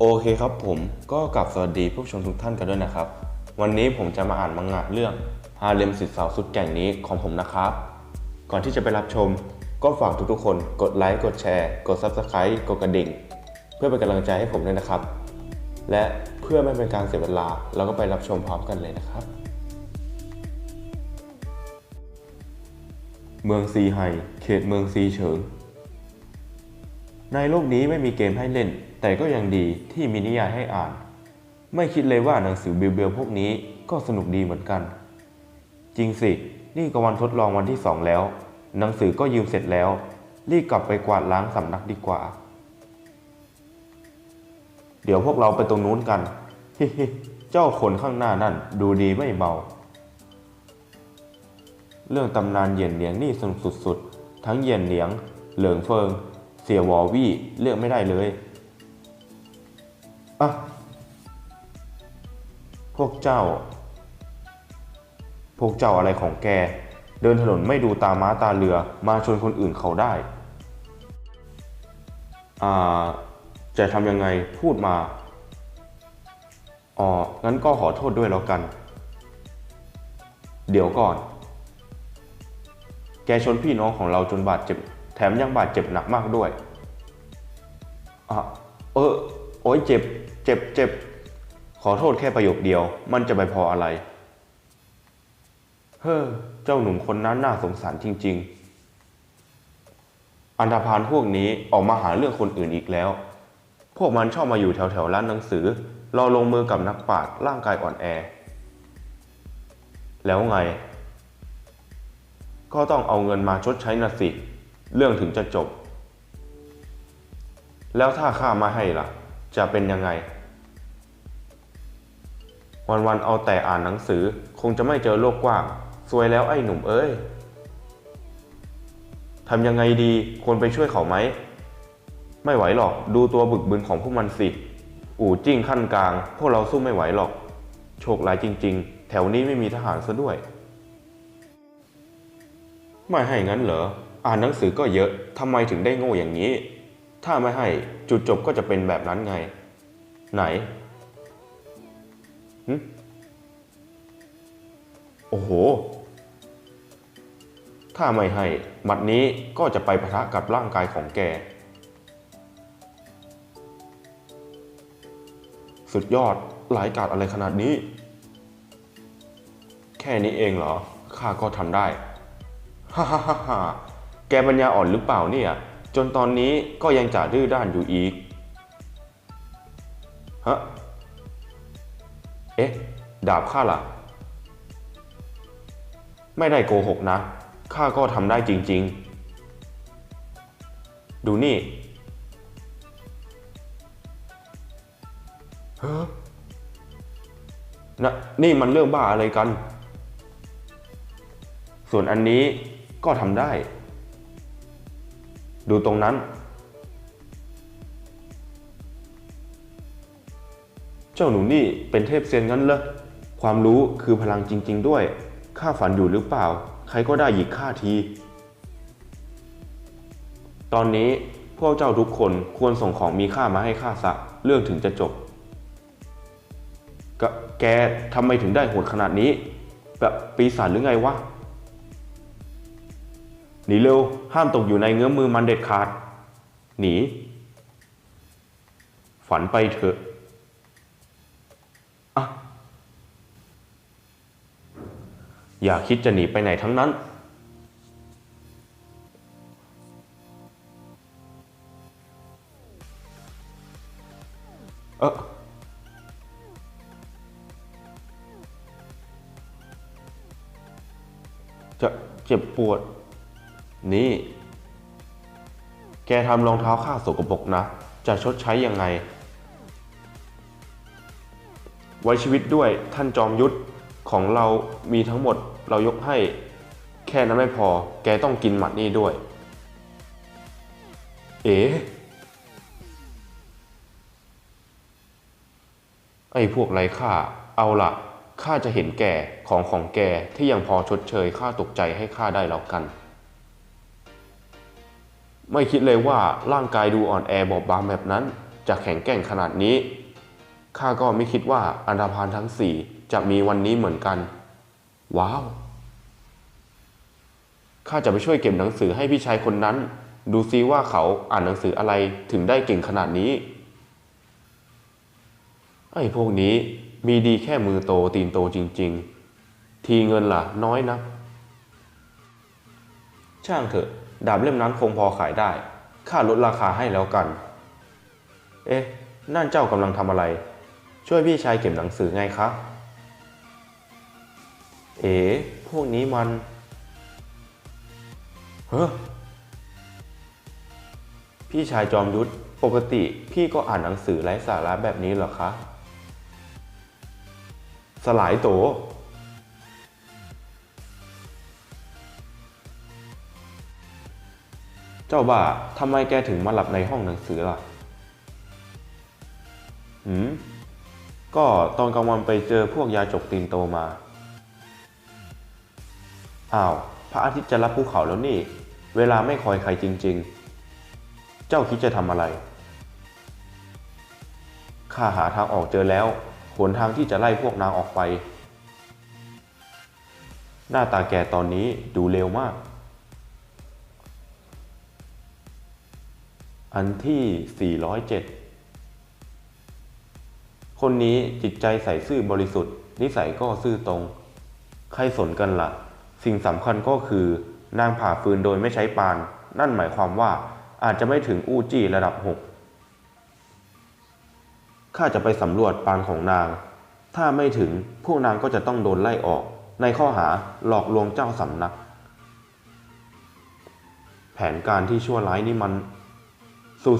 โอเคครับผมก็กลับสวัสดีผู้ชมทุกท่านกันด้วยนะครับ วันนี้ผมจะมาอ่านมังงะเรื่องฮาเลมสิทธิ์สาวสุดแก่งนี้ของผมนะครับ ก่อนที่จะไปรับชม ก็ฝากทุกๆคนกดไลค์กดแชร์ กด Subscribe กดกระดิ่ง เพื่อเป็นกำลังใจให้ผมด้วยนะครับ และเพื่อไม่เป็นการเสียเวลาเราก็ไปรับชมพร้อมกันเลยนะครับ เมืองซีไฮเขตเมืองซีเฉิง ในโลกนี้ไม่มีเกมให้เล่น แต่ก็ยังดีที่มีนิยายให้อ่าน ไม่คิดเลยว่าหนังสือเบียวๆพวกนี้ก็สนุกดีเหมือนกัน จริงสิ นี่ก็วันทดลองวันที่สองแล้ว หนังสือก็ยืมเสร็จแล้ว รีบกลับไปกวาดล้างสำนักดีกว่า เดี๋ยวพวกเราไปตรงนู้นกัน ฮิฮิเจ้าคนข้างหน้านั่นดูดีไม่เบา เรื่องตำนานเหยียนเหลียงนี่สนุกสุดๆ ทั้งเหยียนเหลียง เหลิงเฟิง เสียวอวี่เลือกไม่ได้เลย อะพวกเจ้า พวกเจ้าอะไรของแก เดินถนนไม่ดูตาม้าตาเรือมาชนคนอื่นเขาได้ อ่า จะทำยังไงพูดมา อ๋อ งั้นก็ขอโทษด้วยแล้วกัน เดี๋ยวก่อน แกชนพี่น้องของเราจนบาดเจ็บ แถมยังบาดเจ็บหนักมากด้วยอะเออ โอ้ยเจ็บ เจ็บเจ็บขอโทษแค่ประโยคเดียว มันจะไปพออะไร เฮ้อเจ้าหนุ่มคนนั้นน่าสงสารจริง ๆ อันธพาลพวกนี้ออกมาหาเรื่องคนอื่นอีกแล้ว พวกมันชอบมาอยู่แถวๆร้านหนังสือ รอลงมือกับนักปราชญ์ร่างกายอ่อนแอ แล้วไง ก็ต้องเอาเงินมาชดใช้นะสิ เรื่องถึงจะจบ แล้วถ้าข้ามาให้ล่ะ จะเป็นยังไง วันๆเอาแต่อ่านหนังสือคงจะไม่เจอโลกกว้างสวยแล้วไอ้หนุ่มเอ้ยทำยังไงดีควรไปช่วยเขาไหม ไม่ไหวหรอกดูตัวบึกบึนของพวกมันสิ อู่จิ้งขั้นกลาง พวกเราสู้ไม่ไหวหรอก โชคร้ายจริง ๆ แถวนี้ไม่มีทหารซะด้วย ไม่ให้งั้นเหรอ อ่านหนังสือก็เยอะทำไมถึงได้โง่อย่างนี้ ถ้าไม่ให้จุดจบก็จะเป็นแบบนั้นไง ไหน โอ้โห ถ้าไม่ให้บัดนี้ก็จะไปพะทะกับร่างกายของแก สุดยอดหลายกาดอะไรขนาดนี้ แค่นี้เองเหรอ ข้าก็ทำได้ ฮ่าฮ่าฮ่าแกปัญญาอ่อนหรือเปล่าเนี่ย จนตอนนี้ก็ยังจ่าดื้อด้านอยู่อีก ฮะ เอ๊ะ ดาบข้าล่ะ ไม่ได้โกหกนะ ข้าก็ทำได้จริง ๆ ดูนี่เฮ้อนะนี่มันเรื่องบ้าอะไรกัน ส่วนอันนี้ก็ทำได้ ดูตรงนั้น เจ้าหนูนี่เป็นเทพเซียนงั้นเหรอความรู้คือพลังจริง ๆ ด้วยข้าฝันอยู่หรือเปล่า ใครก็ได้หยิกข้าที ตอนนี้พวกเจ้าทุกคนควรส่งของมีค่ามาให้ข้าซะเรื่องถึงจะจบกะแกทำไมถึงได้โหดขนาดนี้ แบบปีศาจหรือไงวะหนีเร็ว ห้ามตกอยู่ในเงื้อมมือมันเด็ดขาด หนี ฝันไปเถอะ อย่าคิดจะหนีไปไหนทั้งนั้น เออจะเจ็บปวด นี่ แกทำรองเท้าข้าสกปรกนะ จะชดใช้ยังไง ไว้ชีวิตด้วยท่านจอมยุทธของเรามีทั้งหมด เรายกให้แค่นั้นไม่พอ แกต้องกินหมัดนี่ด้วย เอ๋ไอ้พวกไรค่า เอาละข้าจะเห็นแก่ของของแกที่ยังพอชดเชยค่าตกใจให้ข้าได้แล้วกัน ไม่คิดเลยว่าร่างกายดูอ่อนแอบอบบางแบบนั้น จะแข็งแกร่งขนาดนี้ข้าก็ไม่คิดว่าอันดาพานทั้งสี่จะมีวันนี้เหมือนกัน ว้าว ข้าจะไปช่วยเก็บหนังสือให้พี่ชายคนนั้น ดูซิว่าเขาอ่านหนังสืออะไรถึงได้เก่งขนาดนี้ ไอ้พวกนี้มีดีแค่มือโตตีนโตจริง ๆ ทีเงินล่ะ น้อยนะช่างเถอะ ดาบเล่มนั้นคงพอขายได้ ข้าลดราคาให้แล้วกัน เอ๊ะ นั่นเจ้ากำลังทำอะไร ช่วยพี่ชายเก็บหนังสือไงคะ เอ๋พวกนี้มัน เฮ้อ พี่ชายจอมยุทธ ปกติพี่ก็อ่านหนังสือไร้สาระแบบนี้เหรอคะ สลายโต เจ้าบ่าทำไมแกถึงมาหลับในห้องหนังสือล่ะ หืม ก็ตอนกลางวันไปเจอพวกยาจกตีนโตมา อ้าว พระอาทิตย์จะรับภูเขาแล้วนี่ เวลาไม่คอยใครจริง ๆ เจ้าคิดจะทำอะไร ข้าหาทางออกเจอแล้วหนทางที่จะไล่พวกนางออกไป หน้าตาแกตอนนี้ดูเร็วมาก อันที่ 407 คนนี้จิตใจใส่ซื่อบริสุทธิ์ นิสัยก็ซื่อตรง ใครสนกันละ่ะ สิ่งสำคัญก็คือนางผ่าฟืนโดยไม่ใช้ปาน นั่นหมายความว่าอาจจะไม่ถึงอู้จี้ระดับหกข้าจะไปสำรวจปานของนาง ถ้าไม่ถึงพวกนางก็จะต้องโดนไล่ออก ในข้อหาหลอกลวงเจ้าสำนัก แผนการที่ชั่วร้ายนี่มัน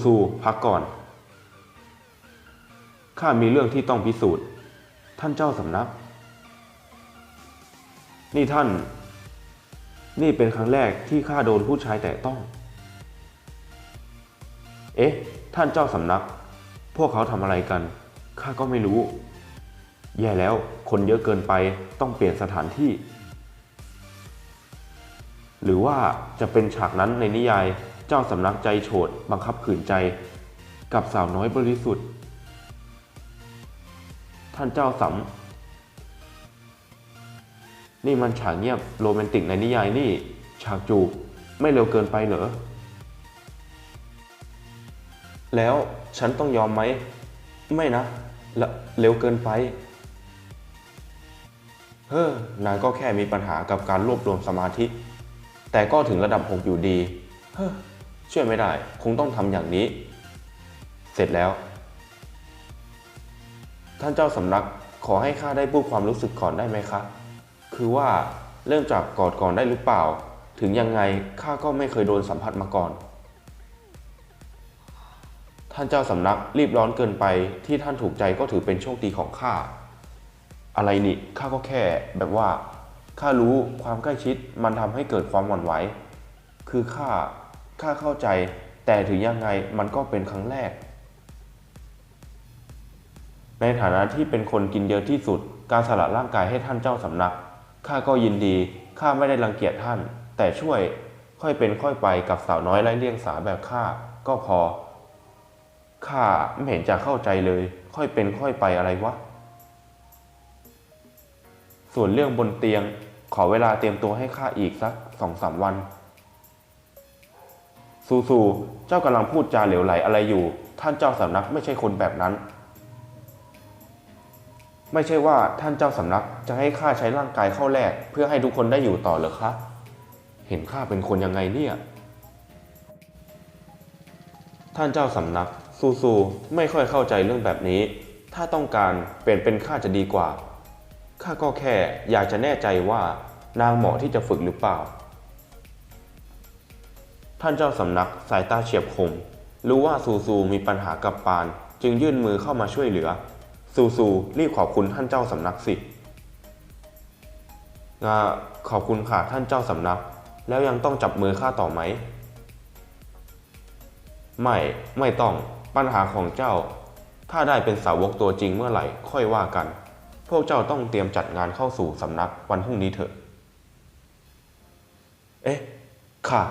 สู้ๆพักก่อน ข้ามีเรื่องที่ต้องพิสูจน์ ท่านเจ้าสำนัก นี่ท่าน นี่เป็นครั้งแรกที่ข้าโดนผู้ชายแต่ต้อง เอ๊ะ ท่านเจ้าสำนัก พวกเขาทำอะไรกัน ข้าก็ไม่รู้ แย่แล้ว คนเยอะเกินไป ต้องเปลี่ยนสถานที่ หรือว่าจะเป็นฉากนั้นในนิยาย เจ้าสำนักใจโฉดบังคับขืนใจ กับสาวน้อยบริสุทธิ์ ท่านเจ้าสำ นี่มันฉากเงียบโรแมนติกในนิยายนี่ ฉากจูบไม่เร็วเกินไปเหรอ แล้วฉันต้องยอมไหม ไม่นะละเร็วเกินไป เฮ้อนางก็แค่มีปัญหากับการรวบรวมสมาธิ แต่ก็ถึงระดับหกอยู่ดี เฮ้อช่วยไม่ได้ คงต้องทำอย่างนี้ เสร็จแล้ว ท่านเจ้าสำนักขอให้ข้าได้พูดความรู้สึกก่อนได้ไหมคะ คือว่าเริ่มจากกอดก่อนได้หรือเปล่า ถึงยังไงข้าก็ไม่เคยโดนสัมผัสมาก่อน ท่านเจ้าสำนักรีบร้อนเกินไปที่ท่านถูกใจก็ถือเป็นโชคดีของข้า อะไรนี่ข้าก็แค่แบบว่าข้ารู้ความใกล้ชิดมันทำให้เกิดความหวั่นไหว คือข้าข้าเข้าใจ แต่ถึงยังไงมันก็เป็นครั้งแรก ในฐานะที่เป็นคนกินเยอะที่สุด การสละร่างกายให้ท่านเจ้าสำนัก ข้าก็ยินดี ข้าไม่ได้รังเกียจท่าน แต่ช่วยค่อยเป็นค่อยไปกับสาวน้อยไร้เลียงสาแบบข้าก็พอ ข้าไม่เห็นจะเข้าใจเลย ค่อยเป็นค่อยไปอะไรวะ ส่วนเรื่องบนเตียง ขอเวลาเตรียมตัวให้ข้าอีกสักสองสามวันสูๆเจ้ากำลังพูดจาเหลวไหลอะไรอยู่ ท่านเจ้าสำนักไม่ใช่คนแบบนั้น ไม่ใช่ว่าท่านเจ้าสำนักจะให้ข้าใช้ร่างกายเข้าแลกเพื่อให้ทุกคนได้อยู่ต่อเหรอคะ เห็นข้าเป็นคนยังไงเนี่ย ท่านเจ้าสำนักซูซูไม่ค่อยเข้าใจเรื่องแบบนี้ ถ้าต้องการเปลี่ยนเป็นข้าจะดีกว่า ข้าก็แค่อยากจะแน่ใจว่านางเหมาะที่จะฝึกหรือเปล่า ท่านเจ้าสำนักสายตาเฉียบคม รู้ว่าซูซูมีปัญหากับปาน จึงยื่นมือเข้ามาช่วยเหลือ ซูซูรีบขอบคุณท่านเจ้าสำนักสิงาขอบคุณค่ะท่านเจ้าสำนัก แล้วยังต้องจับมือข้าต่อไหม ไม่ ไม่ต้อง ปัญหาของเจ้า ถ้าได้เป็นสาวกตัวจริงเมื่อไหร่ ค่อยว่ากัน พวกเจ้าต้องเตรียมจัดงานเข้าสู่สำนักวันพรุ่งนี้เถอะ เอ๊ะ ค่ะ